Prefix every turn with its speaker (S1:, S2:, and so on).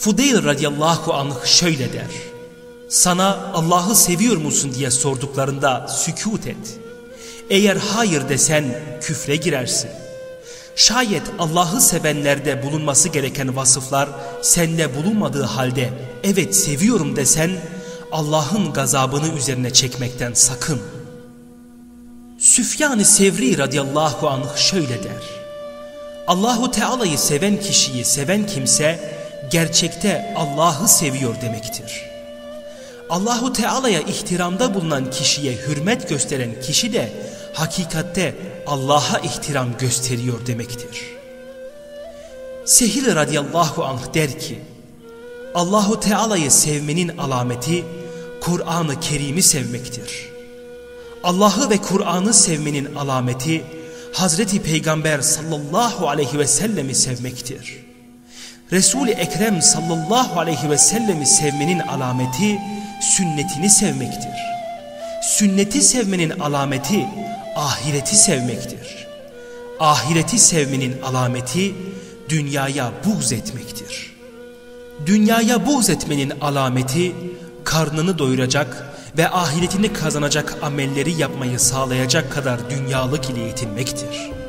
S1: Fudeyl radıyallahu anh şöyle der. Sana Allah'ı seviyor musun diye sorduklarında sükut et. Eğer hayır desen küfre girersin. Şayet Allah'ı sevenlerde bulunması gereken vasıflar sende bulunmadığı halde evet seviyorum desen Allah'ın gazabını üzerine çekmekten sakın. Süfyan-ı Sevri radıyallahu anh şöyle der. Allahu Teala'yı seven kişiyi seven kimse gerçekte Allah'ı seviyor demektir. Allahu Teala'ya ihtiramda bulunan kişiye hürmet gösteren kişi de hakikatte Allah'a ihtiram gösteriyor demektir. Sehil radıyallahu anh der ki, Allahu Teala'yı sevmenin alameti Kur'an-ı Kerim'i sevmektir. Allah'ı ve Kur'an'ı sevmenin alameti Hazreti Peygamber sallallahu aleyhi ve sellemi sevmektir. Resul-i Ekrem sallallahu aleyhi ve sellemi sevmenin alameti sünnetini sevmektir. Sünneti sevmenin alameti ahireti sevmektir. Ahireti sevmenin alameti dünyaya buğz etmektir. Dünyaya buğz etmenin alameti karnını doyuracak ve ahiretini kazanacak amelleri yapmayı sağlayacak kadar dünyalık ile yetinmektir.